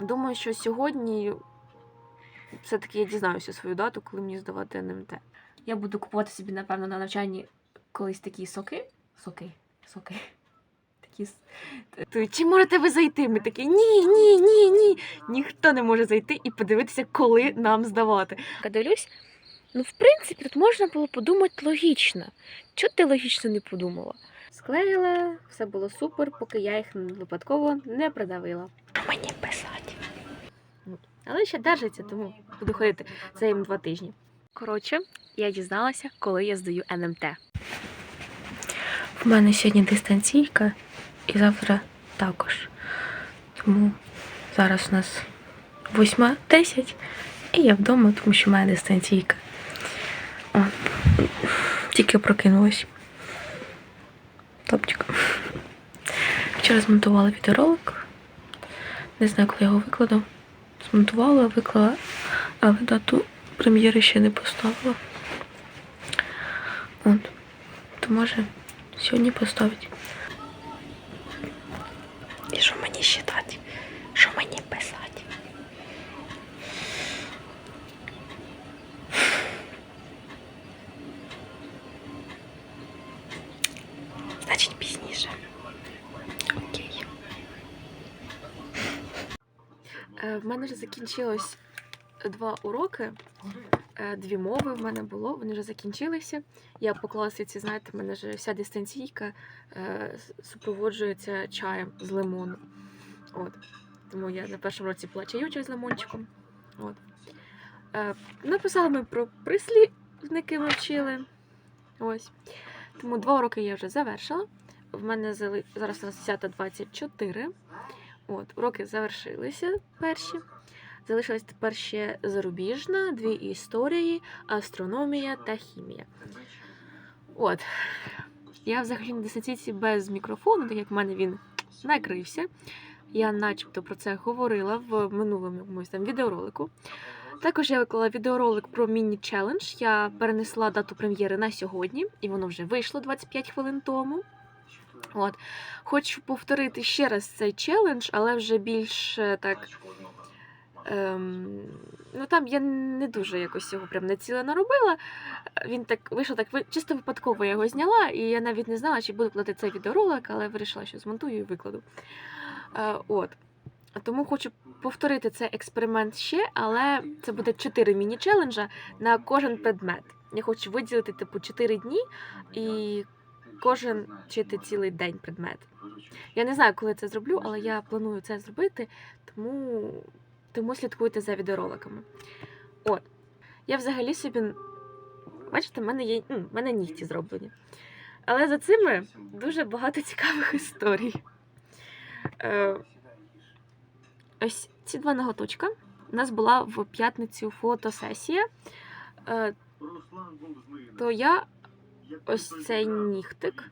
Думаю, що сьогодні все-таки я дізнаюся свою дату, коли мені здавати НМТ. Я буду купувати собі, напевно, на навчанні колись такі соки. Соки, соки. Такі... Чи можете ви зайти? Ми такі ні, ні, ні, ні. Ніхто не може зайти і подивитися, коли нам здавати. Дивлюсь, ну, в принципі, тут можна було подумати логічно. Чого ти логічно не подумала? Склеїла, все було супер, поки я їх випадково не придавила. Мені. Але ще держиться, тому буду ходити. Це їм два тижні. Коротше, я дізналася, коли я здаю НМТ. В мене сьогодні дистанційка і завтра також. Тому зараз у нас 8.10 і я вдома, тому що в мене дистанційка. О, тільки прокинулась. Топчик. Вчора змонтувала відеоролик. Не знаю, коли я його викладу. Змонтувала, виклала, але дату прем'єри ще не поставила. От. То може сьогодні поставить. І що мені считати? Що мені писати? Значить пізніше. Окей. Е, В мене вже закінчилось два уроки. Е, Дві мови в мене було, вони вже закінчилися. Я по класиці, знаєте, в мене вже вся дистанційка е, супроводжується чаєм з лимону. От. Тому я на першому році пила чайочок з лимончиком. От. Е, Написали ми про прислівники ми вчили. Ось. Тому два уроки я вже завершила. В мене зараз у нас 10.24. От, уроки завершилися перші. Залишилась тепер ще зарубіжна, дві історії, астрономія та хімія. От. Я взагалі на дистанційці без мікрофону, так як в мене він накрився. Я начебто про це говорила в минулому якомусь там відеоролику. Також я виклала відеоролик про міні-челендж. Я перенесла дату прем'єри на сьогодні, і воно вже вийшло 25 хвилин тому. От. Хочу повторити ще раз цей челендж, але вже більш так. Ем, ну там я не дуже якось його прям націлено робила. Він так вийшов так чисто випадково я його зняла, і я навіть не знала, чи буду платити цей відеоролик, але вирішила, що змонтую і викладу. Е, от. Тому хочу повторити цей експеримент ще, але це буде 4 міні-челенджа на кожен предмет. Я хочу виділити типу 4 дні і кожен вчити цілий день предмет. Я не знаю, коли це зроблю, але я планую це зробити, тому, тому слідкуйте за відеороликами. От. Я взагалі собі. Бачите, в мене є. м, в мене нігті зроблені. Але за цими дуже багато цікавих історій. Е, ось ці два ноготочка. У нас була в п'ятницю фотосесія. Е, то я ось цей нігтик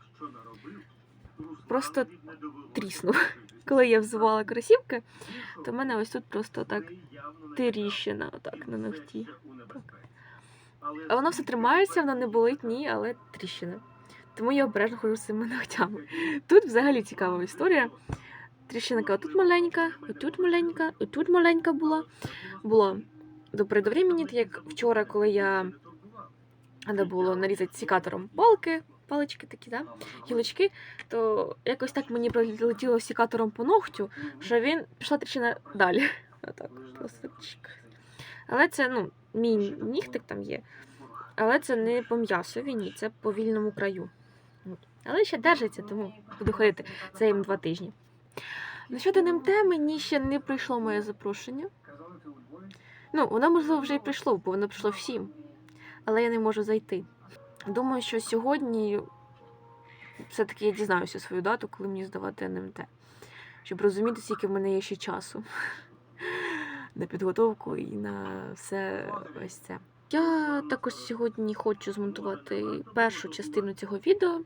просто тріснув. Коли я взувала кросівки, то в мене ось тут просто так тріщина отак на ногті. Так. А воно все тримається, воно не болить, ні, але тріщина. Тому я обережно ходжу з цими ногтями. Тут взагалі цікава історія. Тріщинка отут маленька, отут маленька, отут маленька була. Була до передовремені, так як вчора, коли я треба було нарізати сікатором палки, палички такі, да? гілочки, то якось так мені прилетіло сікатором по ногтю, що він пішла тріщина далі. Отак, просто чик. Але це, ну, мій нігтик там є. Але це не по м'ясові, ні, це по вільному краю. От. Але ще держиться, тому буду ходити. Це їм два тижні. Насчет НМТ мені ще не прийшло моє запрошення. Ну, воно, можливо, вже і прийшло, бо воно прийшло всім. Але я не можу зайти. Думаю, що сьогодні все-таки я дізнаюся свою дату, коли мені здавати НМТ. Щоб розуміти, скільки в мене є ще часу на підготовку і на все ось це. Я також сьогодні хочу змонтувати першу частину цього відео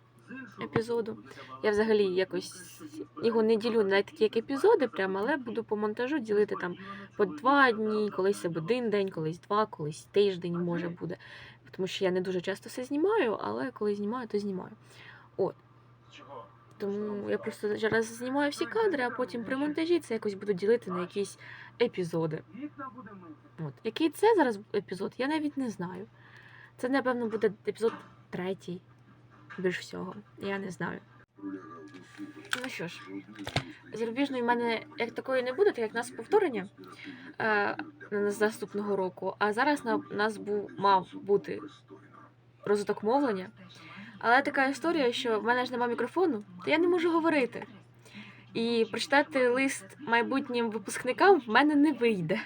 епізоду. Я взагалі якось його не ділю на такі як епізоди, прямо, але буду по монтажу ділити там по два дні, колись один день, колись два, колись тиждень може буде. Тому що я не дуже часто все знімаю, але коли знімаю, то знімаю. От. Тому я просто зараз знімаю всі кадри, а потім при монтажі це якось буду ділити на якісь епізоди. От. Який це зараз епізод, я навіть не знаю. Це, напевно, буде епізод третій, більш всього. Я не знаю. Ну що ж, зарубіжної в мене як такої не буде, так як нас повторення е, з наступного року. А зараз на нас був мав бути розвиток мовлення. Але така історія, що в мене ж немає мікрофону, то я не можу говорити. І прочитати лист майбутнім випускникам в мене не вийде.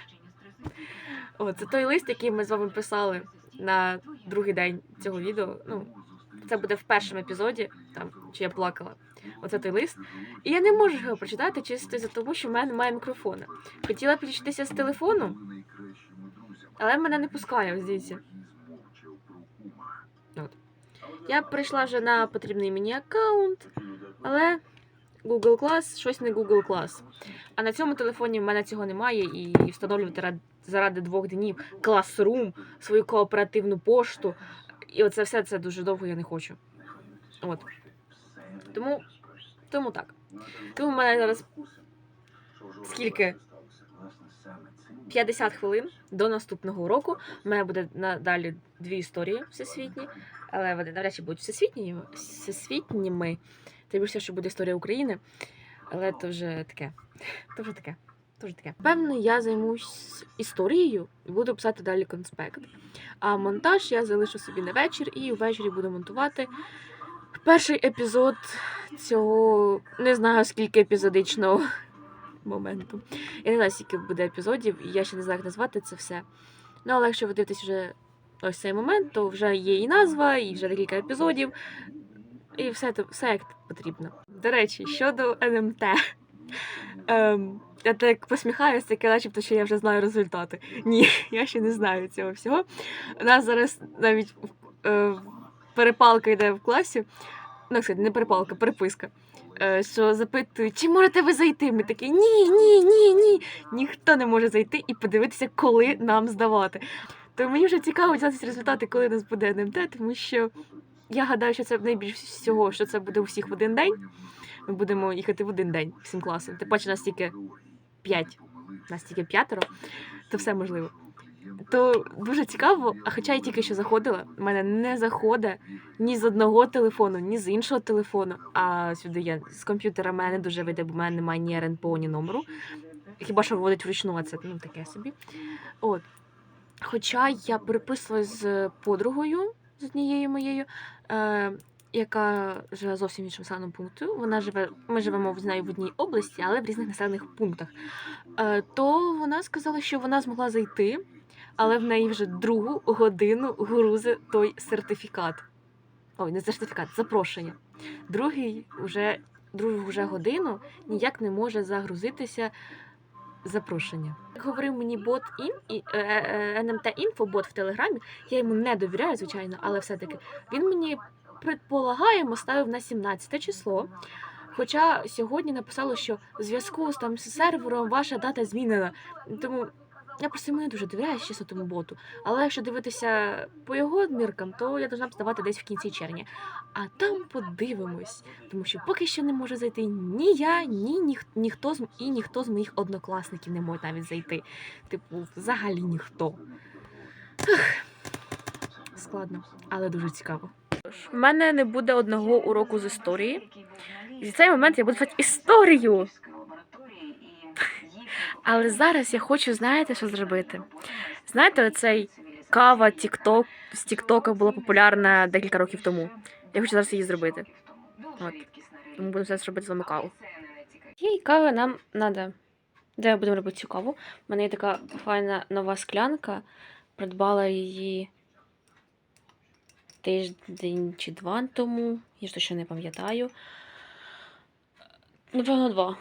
О, це той лист, який ми з вами писали на другий день цього відео. Ну, це буде в першому епізоді, там, чи я плакала. Оце той лист. І я не можу його прочитати чисто за того, що в мене немає мікрофона. Хотіла підключитися з телефону, але мене не пускає, дивіться. От. Я прийшла вже на потрібний мені аккаунт, але Google Class щось не Google Class. А на цьому телефоні в мене цього немає, і встановлювати заради двох днів Classroom, свою кооперативну пошту. І оце все це дуже довго я не хочу. От. Тому, тому так. Тому в мене зараз скільки? 50 хвилин до наступного уроку. У мене буде надалі дві історії всесвітні, але вони навряд чи будуть всесвітніми. всесвітніми. Це більше, що буде історія України, але це вже таке. Це вже таке. Вже таке. Певно, я займусь історією і буду писати далі конспект. А монтаж я залишу собі на вечір і ввечері буду монтувати перший епізод цього не знаю скільки епізодичного моменту. Я не знаю, скільки буде епізодів, і я ще не знаю, як назвати це все. Ну, але якщо ви дивитесь вже ось цей момент, то вже є і назва, і вже декілька епізодів, і все, все як потрібно. До речі, щодо НМТ. Ем, я так посміхаюся, таке начебто, що я вже знаю результати. Ні, я ще не знаю цього всього. У нас зараз навіть е, перепалка йде в класі. Ну, кстати, не перепалка, переписка. Е, що запитують, чи можете ви зайти? Ми такі ні, ні, ні, ні. Ніхто не може зайти і подивитися, коли нам здавати. То мені вже цікаво дізнатися результати, коли у нас буде НМТ, тому що я гадаю, що це найбільш всього, що це буде у всіх в один день. Ми будемо їхати в один день всім класом. Тим паче нас тільки п'ять, нас тільки п'ятеро, то все можливо. То дуже цікаво, а хоча я тільки що заходила, в мене не заходить ні з одного телефону, ні з іншого телефону. А сюди я з комп'ютера мене дуже вийде, бо в мене немає ні РНПО, ні номеру. Хіба що вводить вручну, а це ну таке собі. От. Хоча я переписувалась з подругою, з однією моєю, е, яка живе зовсім в іншому населеному пункту. Вона живе, ми живемо з нею в одній області, але в різних населених пунктах. Е, то вона сказала, що вона змогла зайти, але в неї вже другу годину грузи той сертифікат. Ой, не сертифікат, запрошення. Другий вже, другу вже годину ніяк не може загрузитися запрошення. Як говорив мені бот ін е, е, НМТ інфо бот в телеграмі, я йому не довіряю, звичайно, але все-таки він мені предполагаємо ставив на 17 число. Хоча сьогодні написало, що в зв'язку з там з сервером ваша дата змінена. Тому я просто йому не дуже довіряю, чесно, тому боту. Але якщо дивитися по його міркам, то я должна здавати десь в кінці червня. А там подивимось, тому що поки що не може зайти ні я, ні, ні ніхто з і ніхто з моїх однокласників не може навіть зайти. Типу, взагалі ніхто. Ех, Складно, але дуже цікаво. У мене не буде одного уроку з історії. І в цей момент я буду писати історію. Але зараз я хочу, знаєте, що зробити? Знаєте, оцей кава TikTok, з Тіктока була популярна декілька років тому. Я хочу зараз її зробити. От. Тому будемо зараз робити з вами каву. Їй кави нам треба. Де будемо робити цю каву? У мене є така файна нова склянка. Придбала її тиждень чи два тому. Я ж точно не пам'ятаю. Напевно, два.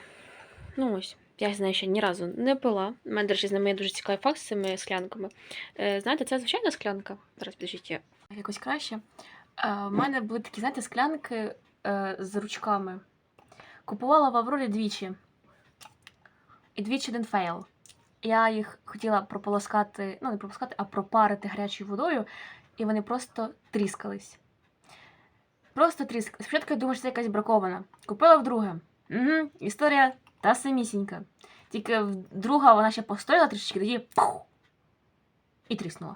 Ну ось. Я з нею ще ні разу не пила. У мене, до речі, з ними є дуже цікавий факт з цими склянками. Е, знаєте, це звичайна склянка. Зараз підождіть. я- Якось краще. Е, у мене були такі, знаєте, склянки е, з ручками. Купувала в Аврорі двічі. І двічі один фейл. Я їх хотіла прополоскати, ну не прополоскати, а пропарити гарячою водою, і вони просто тріскались. Просто тріск. Спочатку я думала, що це якась бракована. Купила вдруге. Угу, історія та самісінька. Тільки в- друга вона ще постояла трішечки, тоді пух, і тріснула.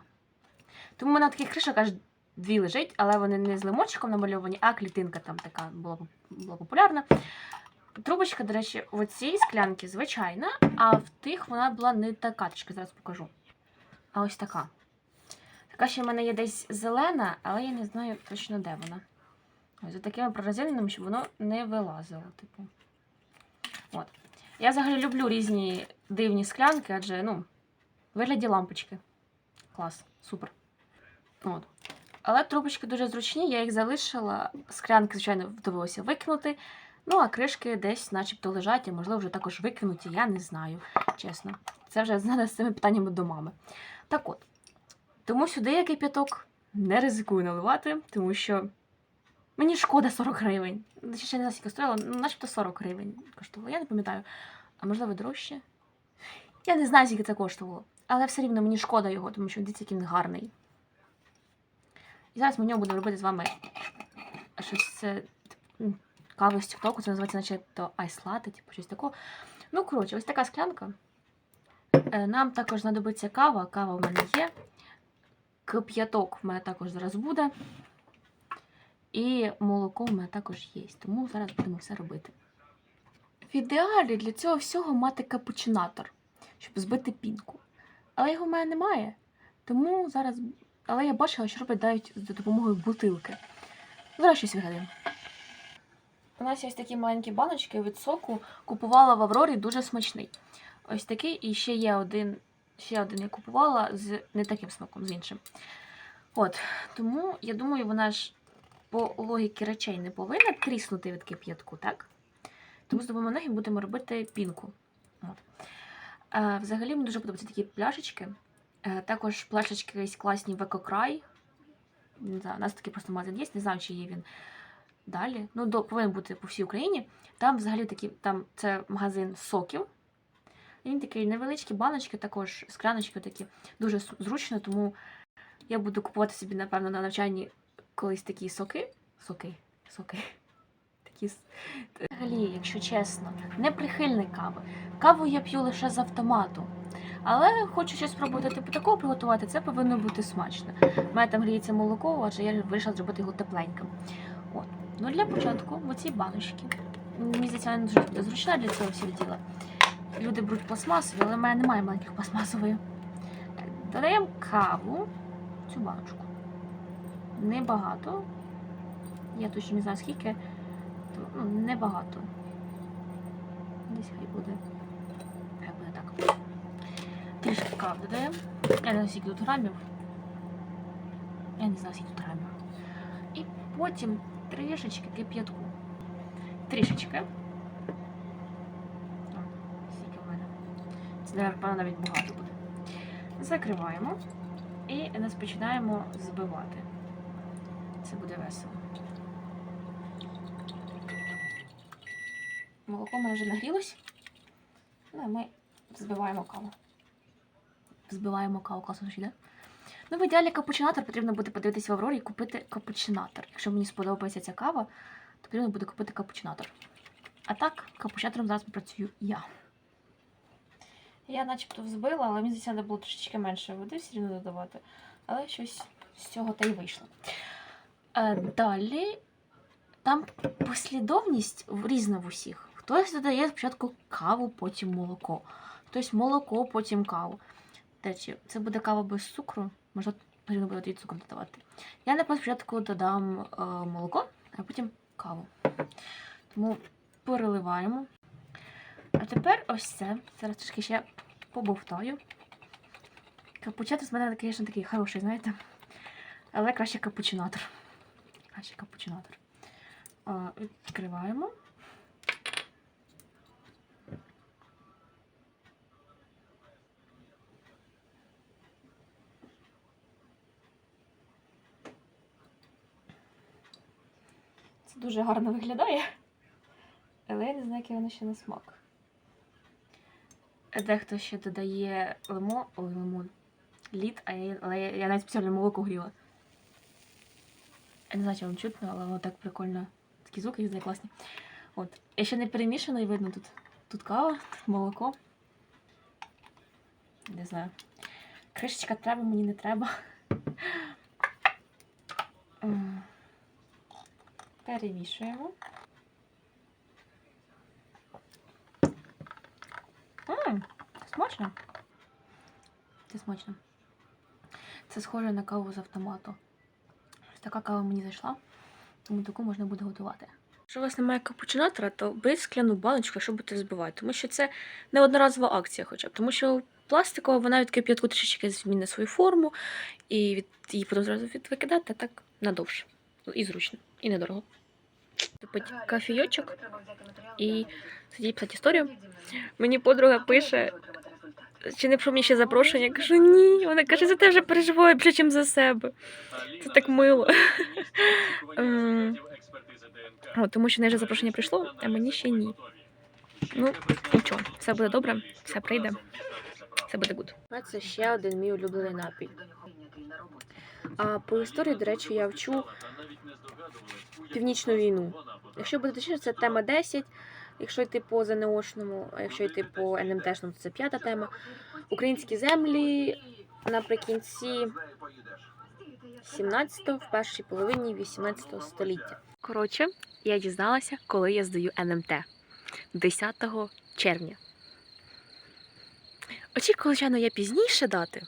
Тому в мене таких кришок аж дві лежить, але вони не з лимончиком намальовані, а клітинка там така була, була популярна. Трубочка, до речі, в цій склянці звичайна, а в тих вона була не така, трішки зараз покажу. А ось така. Така ще в мене є десь зелена, але я не знаю точно де вона. Ось за такими прорезиненими, щоб воно не вилазило. Типу. От. Я взагалі люблю різні дивні склянки, адже, ну, вигляді лампочки. Клас, супер. От. Але трубочки дуже зручні, я їх залишила. Склянки, звичайно, довелося викинути. Ну, а кришки десь начебто лежать, а можливо, вже також викинуті, я не знаю, чесно. Це вже з цими питаннями до мами. Так от. Тому сюди я кип'яток не ризикую наливати, тому що мені шкода 40 гривень. Ще не знаю, скільки стояло, ну, начебто 40 гривень коштувало. Я не пам'ятаю. А можливо, дорожче. Я не знаю, скільки це коштувало. Але все рівно мені шкода його, тому що дивіться, який він гарний. І зараз ми в ньому будемо робити з вами щось це каву з тіктоку, це називається наче то айс типу щось такого. Ну, коротше, ось така склянка. Е, Нам також знадобиться кава. Кава в мене є. Кип'яток в мене також зараз буде. І молоко в мене також є. Тому зараз будемо все робити. В ідеалі для цього всього мати капучинатор, щоб збити пінку. Але його в мене немає. Тому зараз. Але я бачила, що роблять навіть за допомогою бутилки. Зараз щось вигадаємо. У нас є ось такі маленькі баночки від соку. Купувала в Аврорі дуже смачний. Ось такий, і ще є один. Ще один я купувала з не таким смаком, з іншим. От, тому я думаю, вона ж по логіки речей не повинна тріснути від кип'ятку, так? Тому з допомогою будемо робити пінку. От. Е, взагалі мені дуже подобаються такі пляшечки. Е, також пляшечки якісь класні в екокрай. Не знаю, у нас такий просто магазин є, не знаю, чи є він далі. Ну, до, повинен бути по всій Україні. Там взагалі такі, там це магазин соків. Він такий невеличкі баночки, також скляночки такі. Дуже зручно, тому я буду купувати собі, напевно, на навчанні колись такі соки. Соки. Соки. Такі. Взагалі, якщо чесно, не прихильник кави. Каву я п'ю лише з автомату. Але хочу щось спробувати типу такого приготувати, це повинно бути смачно. У мене там гріється молоко, адже я вирішила зробити його тепленьким. От. Ну для початку оці баночки. Мені здається, вона дуже зручна для цього всього діла. Люди беруть пластмасові, але в мене немає маленьких пластмасової. Додаємо каву цю баночку. Небагато. Я точно не знаю скільки. Ну, небагато. Десь хай буде. Хай буде так. Трішки кави додаємо. Я не знаю, скільки тут грамів. Я не знаю, скільки тут грамів. І потім трішечки кип'ятку. Трішечки. О, Скільки в мене. Це, напевно, навіть багато буде. Закриваємо і нас починаємо збивати. Це буде весело. Молоко вже нагрілось. Ну, а ми збиваємо каву. Збиваємо каву, класно йде. Ну, в ідеалі капучинатор потрібно буде подивитися в Аврорі і купити капучинатор. Якщо мені сподобається ця кава, то потрібно буде купити капучинатор. А так, капучинатором зараз попрацюю я. Я начебто взбила, але мені здається, треба було трошечки менше води все рівно додавати. Але щось з цього та й вийшло. Е, далі там послідовність різна в усіх. Хтось додає спочатку каву, потім молоко. Хтось молоко, потім каву. До це буде кава без цукру. Може, потрібно буде цукор додавати. Я напевно спочатку додам е, молоко, а потім каву. Тому переливаємо. А тепер ось це. Зараз трішки ще побовтаю. Капучатор з мене, звісно, такий хороший, знаєте. Але краще капучинатор. Краще капучинатор. Відкриваємо. Це дуже гарно виглядає. Але я не знаю, який воно ще на смак. Дехто ще додає лимон, ой, лимон, лід, а я, але я, я навіть спеціально молоко гріла. Я не знаю, чи вам чутно, але воно так прикольно. Такі звуки їздять класні. От. Я ще не перемішано і видно тут. Тут кава, тут молоко. Не знаю. Кришечка треба, мені не треба. Перемішуємо. Смачно. Це смачно. Це схоже на каву з автомату. Ось така кава мені зайшла, тому таку можна буде готувати. Якщо у вас немає капучинатора, то беріть скляну баночку, якщо будете збивати, тому що це не одноразова акція, хоча б. Тому що пластикова вона від кип'ятку трішечки змінить свою форму, і від її потім зразу від викидати так надовше. І зручно, і недорого. Типить кофійочок і сидіть писати історію. Мені подруга пише, чи не про мені ще запрошення? Я кажу, ні. Вона каже, за те вже переживаю більше, ніж за себе. Це так мило. Ем, От, тому що в неї вже запрошення прийшло, а мені ще ні. Ну, нічого, все буде добре, все прийде, все буде гуд. Це ще один мій улюблений напій. А по історії, до речі, я вчу північну війну. Якщо буде точніше, це тема 10. Якщо йти по ЗНОшному, а якщо йти по НМТшному, то це п'ята тема. Українські землі наприкінці 17-го, в першій половині 18 століття. Коротше, я дізналася, коли я здаю НМТ 10 червня. Очікувала, звичайно, я пізніше дати.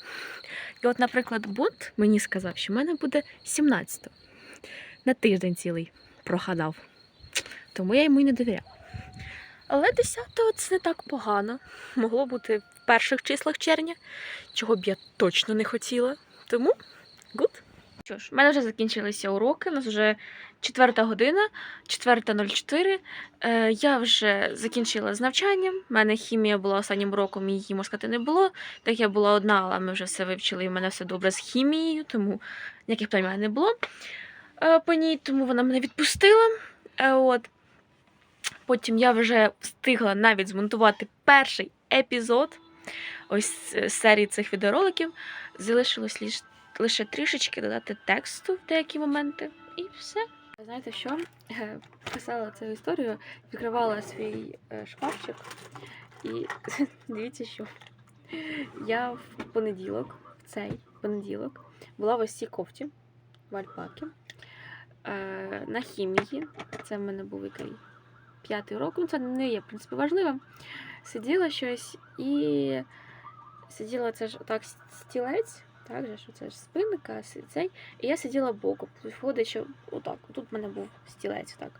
І от, наприклад, бот мені сказав, що в мене буде 17 на тиждень цілий прогадав. Тому я йому й не довіряла. Але 10-го це не так погано. Могло бути в перших числах червня, чого б я точно не хотіла. Тому гуд. Що ж, в мене вже закінчилися уроки. У нас вже четверта година, 4.04. Е, я вже закінчила з навчанням. У мене хімія була останнім роком, її можна сказати, не було. Так я була одна, але ми вже все вивчили, і в мене все добре з хімією, тому ніяких питань не було е, по ній, тому вона мене відпустила. Е, от. Потім я вже встигла навіть змонтувати перший епізод ось серії цих відеороликів. Залишилось лише, лише трішечки додати тексту в деякі моменти, і все. Знаєте що? Е, Писала цю історію, відкривала свій е, шкафчик, і дивіться, що я в понеділок, в цей понеділок, була в ось цій кофті в альпакі е, на хімії. Це в мене був який п'ятий урок, ну це не є, в принципі, важливим. Сиділа щось і сиділа це ж так стілець, так же, що це ж спинка, цей. І я сиділа боку. Виходить, що отак, тут в мене був стілець, так.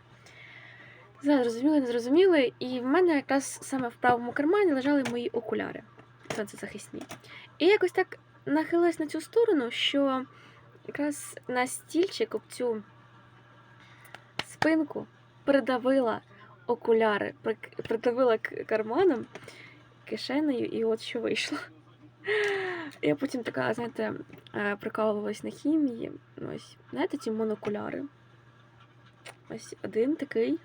Зрозуміли, не зрозуміли, і в мене якраз саме в правому кармані лежали мої окуляри сонцезахисні. І якось так нахилилась на цю сторону, що якраз на стільчик об цю спинку придавила окуляри, придавила карманом, кишенею, і от що вийшло. Я потім така, знаєте, е, прикалувалась на хімії. Ось, знаєте, ці монокуляри. Ось один такий.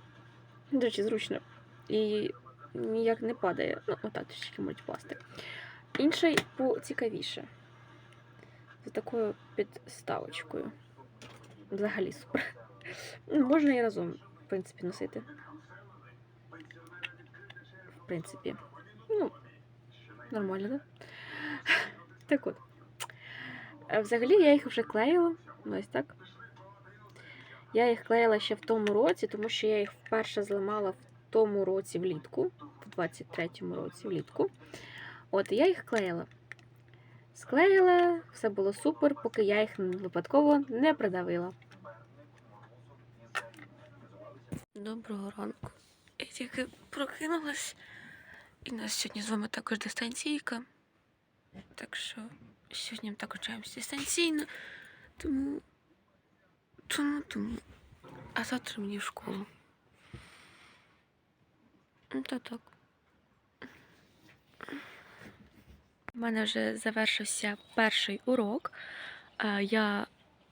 До речі, зручно. І ніяк не падає. Ну, отак трішки можуть впасти. Інший поцікавіше. З такою підставочкою. Взагалі супер. Можна і разом, в принципі, носити. Принципі. Ну, нормально, да? Так от. Е, Взагалі я їх вже клеїла. Ну, Ось так. Я їх клеїла ще в тому році, тому що я їх вперше зламала в тому році влітку, в 23-му році влітку. От, я їх клеїла. Склеїла, все було супер, поки я їх випадково не придавила. Доброго ранку. Я тільки прокинулась. І нас сьогодні з вами також дистанційка. Так що сьогодні ми також чаємося дистанційно. Тому. Тому, тому. А завтра мені в школу. Ну, Та так. У мене вже завершився перший урок. Я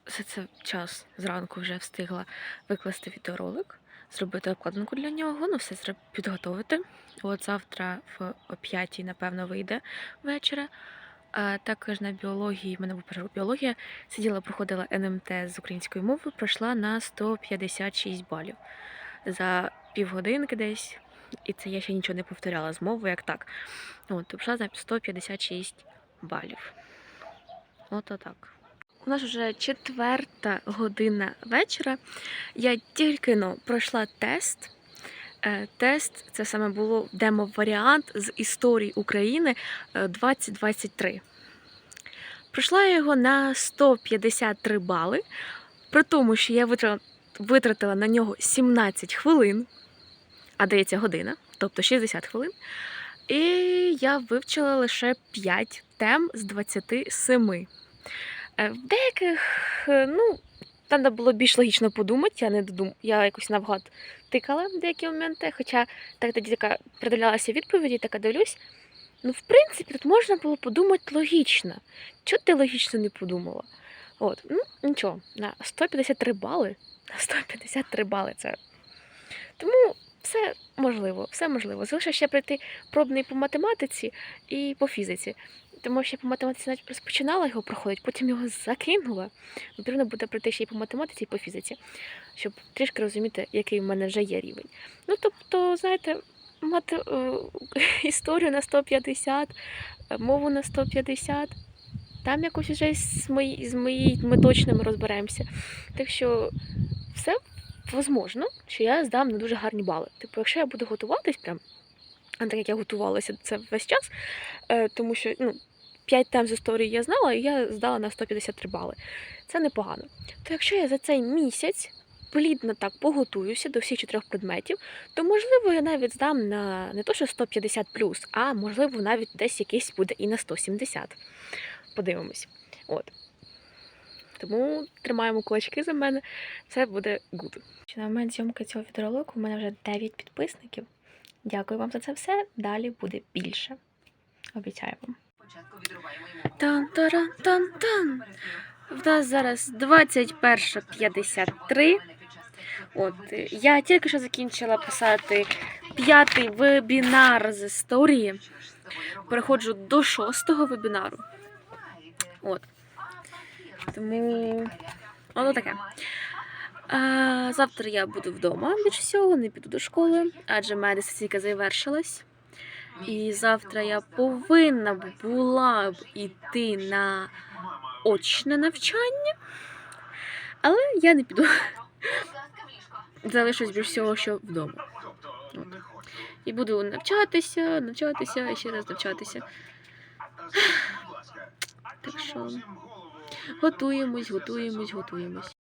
за цей час зранку вже встигла викласти відеоролик, зробити обкладинку для нього, ну все зроб- підготовити. От завтра в о п'ятій, напевно, вийде вечора. Також на біології, в мене був перерив біологія, сиділа, проходила НМТ з української мови, пройшла на 156 балів за півгодинки десь. І це я ще нічого не повторяла з мовою, як так. От, пройшла за 156 балів. От так. У нас вже четверта година вечора. Я тільки но пройшла тест. Е, Тест це саме було демо-варіант з історії України е, 2023. Пройшла я його на 153 бали, при тому, що я витратила на нього 17 хвилин, а дається година, тобто 60 хвилин. І я вивчила лише 5 тем з 27. Е, В деяких, е, ну, там де було більш логічно подумати, я не додум... я якось навгад тикала в деякі моменти, хоча так тоді така придивлялася відповіді, така дивлюсь. Ну, в принципі, тут можна було подумати логічно. Чого ти логічно не подумала? От, ну нічого, на 153 бали. На 153 бали це. Тому все можливо, все можливо. Залише ще пройти пробний по математиці і по фізиці. Тому що я по математиці навіть розпочинала його проходити, потім його закинула. Потрібно буде пройти ще й по математиці, і по фізиці, щоб трішки розуміти, який в мене вже є рівень. Ну, тобто, знаєте, мати е, історію на 150, е, мову на 150. Там якось вже з мої, з моїми точними розберемося. Так що все возможно, що я здам на дуже гарні бали. Типу, якщо я буду готуватись прям, а так як я готувалася це весь час, е, тому що ну, 5 тем з історії я знала, і я здала на 153 бали. Це непогано. То якщо я за цей місяць плідно так поготуюся до всіх чотирьох предметів, то можливо я навіть здам на не то, що 150 плюс, а можливо навіть десь якийсь буде і на 170. Подивимось. От. Тому тримаємо кулачки за мене, це буде гуд. На момент зйомки цього відеоролику у мене вже 9 підписників. Дякую вам за це все. Далі буде більше. Обіцяю вам. Тан-таран-тан-тан. В нас зараз 21.53. От я тільки що закінчила писати п'ятий вебінар з історії. Переходжу до шостого вебінару. От. Тому воно таке. А, завтра я буду вдома більш всього, не піду до школи, адже мене дистанційка завершилась. І завтра я повинна була б іти на очне навчання, але я не піду. Залишусь більш всього, що вдома. От. І буду навчатися, навчатися і ще раз навчатися. Так що готуємось, готуємось, готуємось.